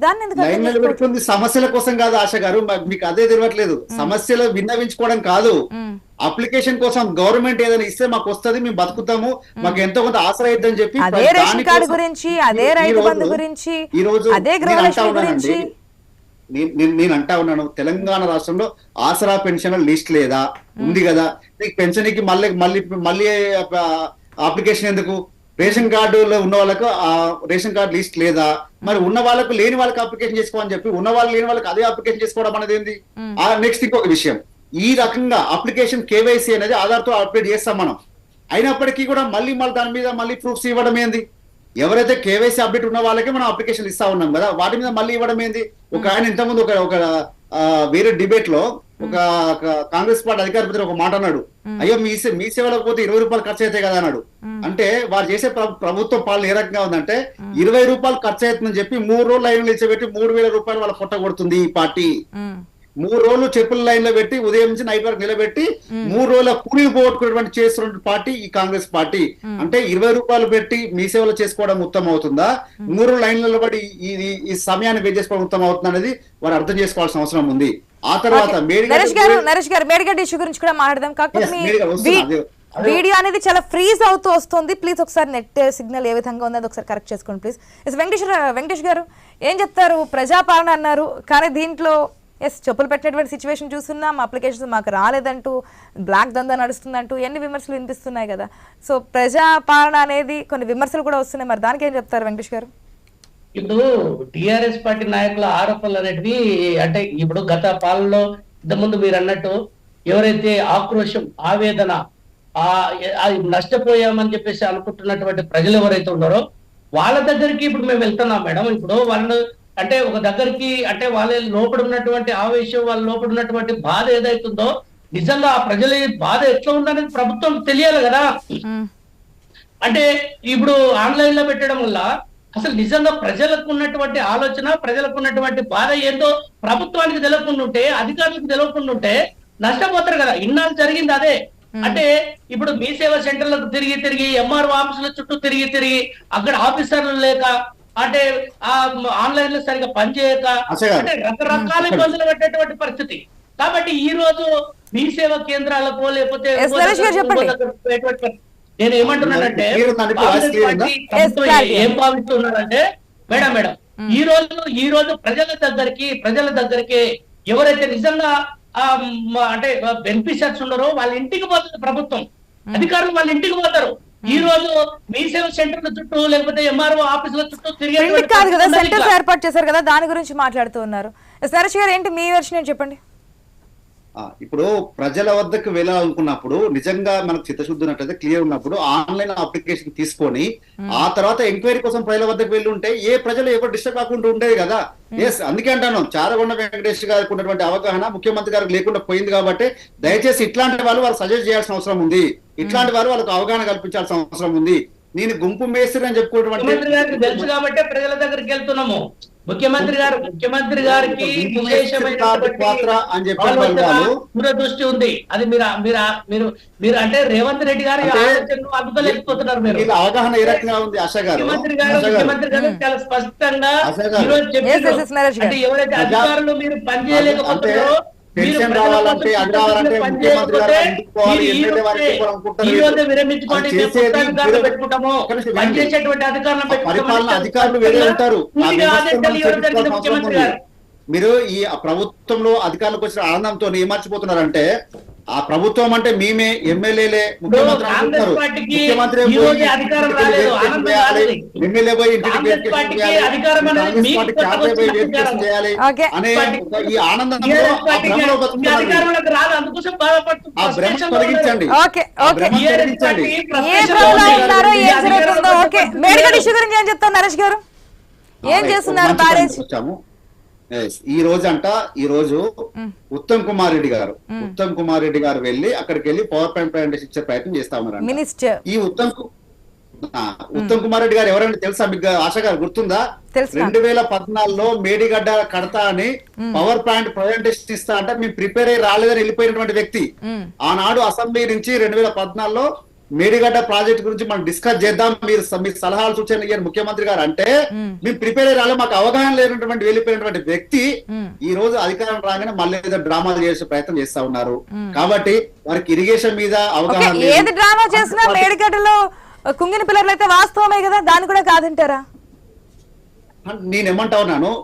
దాన్ని లైన్ సమస్యల కోసం కాదు ఆశ గారు. మీకు అదే తెలియట్లేదు సమస్యలు విన్నవించుకోవడం కాదు. అప్లికేషన్ కోసం గవర్నమెంట్ ఏదైనా ఇస్తే మాకు వస్తది మేము బతుకుతాము. మాకు ఎంతో కొంత ఆసరా ఇద్దని చెప్పి అదే రేషన్ కార్డు గురించి అదే రైతు బంధు గురించి ఈ రోజు అదే నేను గృహలక్ష్మి గురించి. నేను- నేను నేను అంటా ఉన్నాను. తెలంగాణ రాష్ట్రంలో ఆసరా పెన్షన్ లిస్ట్ లేదా? ఉంది కదా? నీకు పెన్షన్కి మళ్ళీ మళ్ళీ మళ్ళీ అప్లికేషన్ ఎందుకు? రేషన్ కార్డులో ఉన్న వాళ్ళకు ఆ రేషన్ కార్డు లిస్ట్ లేదా? మరి ఉన్న వాళ్ళకు లేని వాళ్ళకి అప్లికేషన్ చేసుకోమని చెప్పి ఉన్న వాళ్ళు లేని వాళ్ళకి అదే అప్లికేషన్ చేసుకోవడం అనేది ఏంది? ఆ నెక్స్ట్ ఇంకొక విషయం. ఈ రకంగా అప్లికేషన్ కేవైసీ అనేది ఆధార్తో అప్డేట్ చేస్తాం మనం. అయినప్పటికీ కూడా మళ్ళీ మళ్ళీ దాని మీద మళ్ళీ ప్రూఫ్స్ ఇవ్వడం ఏంది? ఎవరైతే కేవైసీ అప్డేట్ ఉన్న వాళ్ళకి మనం అప్లికేషన్ ఇస్తా ఉన్నాం కదా వాటి మీద మళ్ళీ ఇవ్వడం ఏంది? ఒక ఆయన ఇంతకుముందు ఒక ఒక వేరే డిబేట్లో ఒక కాంగ్రెస్ పార్టీ అధికార ఒక మాట అన్నాడు. అయ్యో మీ మీ సేవలకు పోతే ఇరవై రూపాయలు ఖర్చు అవుతాయి కదా అన్నాడు. అంటే వారు చేసే ప్ర- ప్రభుత్వం పాలన ఏ రకంగా ఉందంటే ఇరవై రూపాయలు ఖర్చు అవుతుందని చెప్పి మూడు రోజులు లైన్ నిలిచిపెట్టి మూడు వేల రూపాయలు వాళ్ళ పొట్ట కొడుతుంది ఈ పార్టీ. మూడు రోజులు చెప్పుల లైన్లో పెట్టి ఉదయం నుంచి నైట్ వరకు నిలబెట్టి మూడు రోజుల కూలి పోగొట్టుకున్నటువంటి చేస్తున్న పార్టీ ఈ కాంగ్రెస్ పార్టీ. అంటే ఇరవై రూపాయలు పెట్టి మీ సేవలు చేసుకోవడం ఉత్తమం అవుతుందా? మూడు లైన్లలో పడి ఈ సమయాన్ని వేస్ట్ చేసుకోవడం ఉత్తమం అవుతుంది అనేది వారు అర్థం చేసుకోవాల్సిన అవసరం ఉంది. ఆ తర్వాత నరేష్ గారు నరేష్ గారు మేడిగడ్డ ఇష్యూ గురించి కూడా మాట్లాడదాం. కాకపోతే వీడియో అనేది చాలా ఫ్రీజ్ అవుతూ వస్తుంది. ప్లీజ్ ఒకసారి నెట్ సిగ్నల్ ఏ విధంగా ఉందో ఒకసారి కరెక్ట్ చేసుకోండి ప్లీజ్ ఎస్ వెంకటేష్ వెంకటేష్ గారు ఏం చెప్తారు? ప్రజాపాలన అన్నారు. కానీ దీంట్లో ఎస్ చెప్పులు పెట్టినటువంటి సిచ్యువేషన్ చూస్తున్నాం. అప్లికేషన్స్ మాకు రాలేదంటూ బ్లాక్ దందా నడుస్తుందంటూ ఎన్ని విమర్శలు వినిపిస్తున్నాయి కదా. సో ప్రజాపాలన అనేది కొన్ని విమర్శలు కూడా వస్తున్నాయి. మరి దానికి ఏం చెప్తారు వెంకటేష్ గారు? ఇప్పుడు టిఆర్ఎస్ పార్టీ నాయకుల ఆరోపణలు అనేటివి అంటే ఇప్పుడు గత పాలనలో ఇంతకుముందు మీరు అన్నట్టు ఎవరైతే ఆక్రోశం ఆవేదన ఆ నష్టపోయామని చెప్పేసి అనుకుంటున్నటువంటి ప్రజలు ఎవరైతే ఉన్నారో వాళ్ళ దగ్గరికి ఇప్పుడు మేము వెళ్తున్నాం మేడం ఇప్పుడు వాళ్ళు అంటే ఒక దగ్గరికి అంటే వాళ్ళ లోపల ఉన్నటువంటి ఆవేశం వాళ్ళ లోపల ఉన్నటువంటి బాధ ఏదైతుందో నిజంగా ఆ ప్రజల బాధ ఎట్లా ఉందనేది ప్రభుత్వం తెలియాలి కదా. అంటే ఇప్పుడు ఆన్లైన్లో పెట్టడం వల్ల అసలు నిజంగా ప్రజలకు ఉన్నటువంటి ఆలోచన ప్రజలకు ఉన్నటువంటి బాధ ఏందో ప్రభుత్వానికి తెలియకుండా ఉంటే అధికారులకు తెలియకుండా ఉంటే నష్టపోతారు కదా. ఇన్నాళ్ళు జరిగింది అదే. అంటే ఇప్పుడు మీ సేవా సెంటర్లకు తిరిగి తిరిగి ఎంఆర్ఓ ఆఫీసుల చుట్టూ తిరిగి తిరిగి అక్కడ ఆఫీసర్లు లేక అంటే ఆ ఆన్లైన్లో సరిగా పనిచేయక అంటే రకరకాల ఇబ్బందులు పెట్టేటువంటి పరిస్థితి. కాబట్టి ఈ రోజు మీ సేవా కేంద్రాలకు లేకపోతే నేను ఏమంటున్నానంటే. ఏం భావిస్తున్నారంటే మేడం మేడం ఈ రోజు ఈ రోజు ప్రజల దగ్గరికి ప్రజల దగ్గరికి ఎవరైతే నిజంగా అంటే బెనిఫిషియర్స్ ఉన్నారో వాళ్ళ ఇంటికి పోతుంది ప్రభుత్వం. అధికారులు వాళ్ళ ఇంటికి పోతారు. ఈ రోజు మీ సేవ సెంటర్ల చుట్టూ లేకపోతే ఎంఆర్ఓ ఆఫీసుల చుట్టూ తిరిగే కాదు కదా సెంటర్స్ ఏర్పాటు చేశారు కదా దాని గురించి మాట్లాడుతూ ఉన్నారు. ఎస్ నరేష్ గారు ఏంటి మీ వెర్షన్ చెప్పండి? ఇప్పుడు ప్రజల వద్దకు వెళ్ళాలనుకున్నప్పుడు నిజంగా మనకు చిత్తశుద్ధి ఉన్నట్లయితే క్లియర్ ఉన్నప్పుడు ఆన్లైన్ అప్లికేషన్ తీసుకొని ఆ తర్వాత ఎంక్వైరీ కోసం ప్రజల వద్దకు వెళ్ళి ఉంటే ఏ ప్రజలు ఎవరు డిస్టర్బ్ కాకుండా ఉండేది కదా. ఎస్ అందుకే అంటాను చారగొండ వెంకటేష్ గారికి ఉన్నటువంటి అవగాహన ముఖ్యమంత్రి గారికి లేకుండా పోయింది కాబట్టి దయచేసి ఇట్లాంటి వాళ్ళు వాళ్ళు సజెస్ట్ చేయాల్సిన అవసరం ఉంది. ఇట్లాంటి వారు వాళ్ళకు అవగాహన కల్పించాల్సిన అవసరం ఉంది. నేను గుంపు మేస్త్రి అని ముఖ్యమంత్రి గారికి తెలుసు కాబట్టి ప్రజల దగ్గరికి వెళ్తున్నాము. ముఖ్యమంత్రి గారు ముఖ్యమంత్రి గారికి మేస్త్రి పాత్ర అని దూరదృష్టి ఉంది. అది మీరు మీరు మీరు మీరు అంటే రేవంత్ రెడ్డి గారి ఆలోచనను అందుకోలేకపోతున్నారు మీరు. అవగాహన ఏ రకంగా ఉంది? ఆశ గారు ముఖ్యమంత్రి గారు ముఖ్యమంత్రి గారు చాలా స్పష్టంగా అశోక్ గారు. ఈ రోజు Yes, yes, yes, చెప్పారు. అంటే ఎవరైతే అధికారులు మీరు పని చేయలేకపోతున్నారో అంటే మీరు పెన్షన్ రావాలంటే అది రావాలంటే ముఖ్యమంత్రి గారు మీరు ఈ పరిపాలన అధికారులు వేరే ఉంటారు. మీరు ప్రభుత్వంలో అధికారులకు వచ్చిన ఆనందంతో ఏం మర్చిపోతున్నారంటే ఆ ప్రభుత్వం అంటే మేమే ఎమ్మెల్యేలే ముఖ్యమంత్రి. ఎమ్మెల్యే పోయి చేయాలి. అనే ఈ ఆ భ్రమ తొలగించండి. ఏ frustration లో ప్రభుత్వం ఉంది. ఉన్నారో ఈ ఏం అధికారంలో జరుగుతుందో ఓకే. పరిస్థితి మేడిగడ్డ లేదు. ఇష్యూ గురించి ఏం చెప్తారు నరేష్ గారు? ఏం ఆ, చేస్తున్నారు ఈ రోజు అంట ఈ రోజు ఉత్తమ్ కుమార్ రెడ్డి గారు. ఉత్తమ్ కుమార్ రెడ్డి గారు వెళ్ళి అక్కడికి వెళ్ళి పవర్ పాయింట్ ప్రజెంటేషన్ ఇచ్చే ప్రయత్నం చేస్తా ఉన్నారు ఈ ఉత్తమ్ ఉత్తమ్ కుమార్ రెడ్డి గారు ఎవరైనా తెలుసా? మీకు ఆశ గారు గుర్తుందా. రెండు వేల పద్నాలుగులో మేడిగడ్డ కడతా అని పవర్ ప్లాంట్ ప్రజెంటేషన్ ఇస్తా అంటే మేము ప్రిపేర్ అయ్యి రాలేదని వెళ్ళిపోయినటువంటి వ్యక్తి. ఆనాడు అసెంబ్లీ నుంచి రెండు వేల పద్నాలుగులో మేడిగడ్డ ప్రాజెక్ట్ గురించి మనం డిస్కస్ చేద్దాం మీరు మీ సలహాలు సూచనలు ఇవ్వండి ముఖ్యమంత్రి గారు అంటే మ్మ్. ప్రిపేర్ అయ్యాలి మాకు అవగాహన లేనటువంటి వెళ్ళిపోయినటువంటి వ్యక్తి. ఈ రోజు అధికారం రాగానే మళ్ళీ ఏదో డ్రామాలు చేసే ప్రయత్నం చేస్తా ఉన్నారు. కాబట్టి వారికి ఇరిగేషన్ మీద అవగాహన. ఏది డ్రామా చేసినా మేడిగడ్డలో కుంగిన పిల్లర్లు అయితే వాస్తవమే కదా దాన్ని కూడా కాదంటారా నేను ఏమంటా ఉన్నాను